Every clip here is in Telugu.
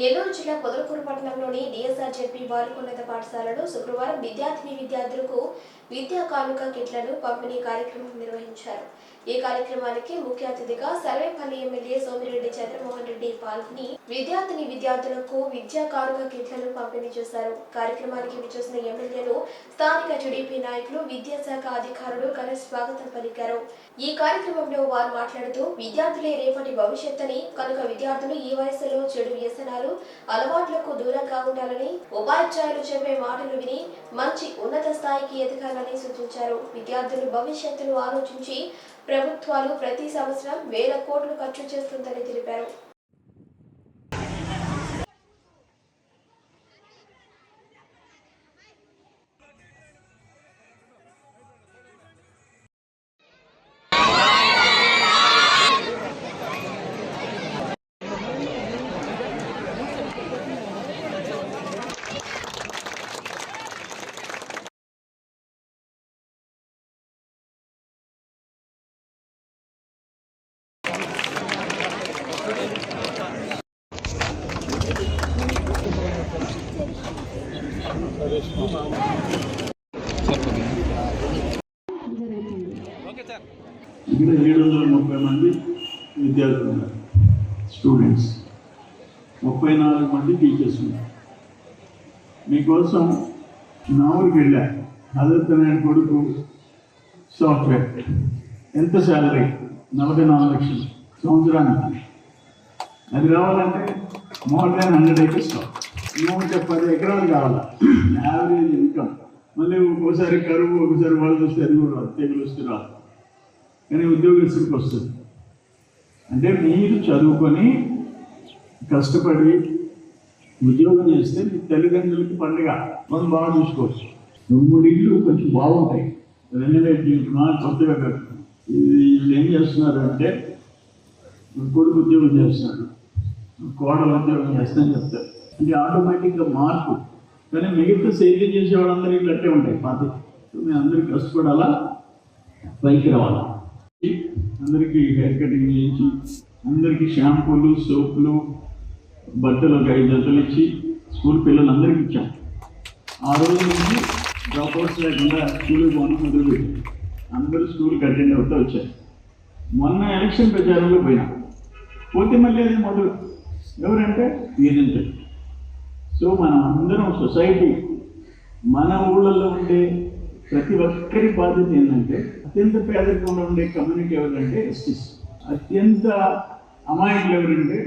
నెల్లూరు జిల్లా పొదలకూరు పట్టణంలోని డిఎస్ఆర్ జెడ్పీ పాఠశాలలో శుక్రవారం విద్యార్థిని విద్యార్థులకు విద్యా కానుక కిట్లను పంపిణీ కార్యక్రమం నిర్వహించారు. ఈ కార్యక్రమానికి ముఖ్య అతిథిగా సర్వేపల్లి ఎమ్మెల్యే సోమిరెడ్డి చంద్రమోహన్ రెడ్డి పాల్గొని విద్యార్థిని విద్యార్థులకు విద్యా కానుక కిట్లను పంపిణీ చేశారు. కార్యక్రమానికి విచ్చేసిన ఎమ్మెల్యేలు స్థానిక టీడీపీ నాయకులు విద్యాశాఖ అధికారులు ఘన స్వాగతం పలికారు. ఈ కార్యక్రమంలో వారు మాట్లాడుతూ విద్యార్థులే రేపటి భవిష్యత్తని కనుక విద్యార్థులు ఈ వయసులో చెడు వ్యసనాలు అలవాట్లకు దూరంగా ఉండాలని ఉపాధ్యాయులు చెప్పే మాటలు విని మంచి ఉన్నత స్థాయికి ఎదగాలని సూచించారు. విద్యార్థులు భవిష్యత్తును ఆలోచించి ప్రభుత్వాలు ప్రతి సంవత్సరం వేల కోట్లు ఖర్చు చేస్తుందని తెలిపారు. ఇక్కడ ఏడు వందల ముప్పై మంది విద్యార్థులు ఉన్నారు. స్టూడెంట్స్ ముప్పై నాలుగు మంది టీచర్స్ ఉన్నారు. మీకోసం నా ఊరికి వెళ్ళా అదత్తమైన కొడుకు సాఫ్ట్వేర్ ఎంత శాలరీ నలభై నాలుగు లక్షలు. సంవత్సరానికి. అది రావాలంటే మోర్ దాన్ హండ్రెడ్ ఏకర్స్ నూట పది ఎకరాలు కావాలి? యావరేజ్ ఇన్కమ్ మళ్ళీ ఒక్కోసారి కరువు ఒకసారి వాళ్ళు వస్తే అది కూడా తెగులు వస్తే రాదు. కానీ ఉద్యోగస్తుడికి వస్తుంది. అంటే మీరు చదువుకొని కష్టపడి ఉద్యోగం చేస్తే మీ తల్లిదండ్రులకి పండుగ. మనం బాగా చూసుకోవచ్చు. మూడు ఇళ్ళు కొంచెం బాగుంటాయి. రెన్యువేట్ చేస్తున్నా కొత్తగా కట్టుకున్నాం. వీళ్ళు ఏం చేస్తున్నారు అంటే కొడుకు ఉద్యోగం చేస్తున్నాడు. కోడలు ఉద్యోగం చేస్తానని చెప్తారు. అంటే ఆటోమేటిక్గా మార్పు. కానీ మిగతా సేద్యం చేసే వాళ్ళందరూ ఇట్లట్టే ఉంటాయి. పాత సో మేము అందరూ కష్టపడాలా? పైకి రావాలా? అందరికీ హెయిర్ కటింగ్ చేయించి అందరికీ షాంపూలు సోపులు బట్టలు ఒక ఐదు జతలు ఇచ్చి స్కూల్ పిల్లలందరికీ ఇచ్చాం. ఆ రోజు నుంచి డ్రాప్ అవుట్స్ లేకుండా స్కూల్కి పోవడం మొదలుపెట్టాం. అందరూ స్కూల్కి అటెండ్ అవుతూ వచ్చారు. మొన్న ఎలక్షన్ ప్రచారంలో పోయినా. పోతే మళ్ళీ అది మొదలు. ఎవరంటే? ఏజెంట్ సో మనం అందరం సొసైటీ మన ఊళ్ళల్లో ఉండే ప్రతి ఒక్కరి బాధ్యత ఏంటంటే అత్యంత పేదరికంలో ఉండే కమ్యూనిటీ ఎవరంటే ఎస్టీస్ అత్యంత అమాయకులు ఎవరంటే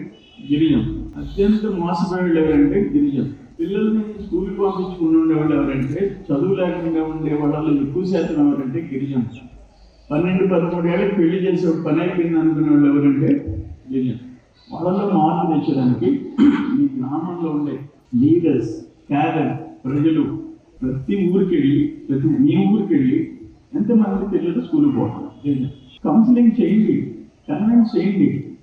గిరిజం అత్యంత మోసపోయేవాళ్ళు ఎవరంటే గిరిజం పిల్లల్ని స్కూల్కి పంపించుకుని ఉండేవాళ్ళు ఎవరంటే చదువు లేకుండా ఉండే వాళ్ళలో ఎక్కువ శాతం ఎవరంటే గిరిజం పన్నెండు పదమూడు ఏళ్ళకి పెళ్ళి చేసే ఒక పని అయిపోయింది అనుకునే వాళ్ళు ఎవరంటే గిరిజం వాళ్ళలో మార్పు తెచ్చడానికి మీ గ్రామంలో ఉండే లీడర్స్ క్యాడర్ ప్రజలు ప్రతి ఊరికి వెళ్ళి ప్రతి మీ ఊరికి వెళ్ళి ఎంతమంది పిల్లలు స్కూల్కి పోతారు. కౌన్సిలింగ్ చేయండి కన్విన్స్ చేయండి.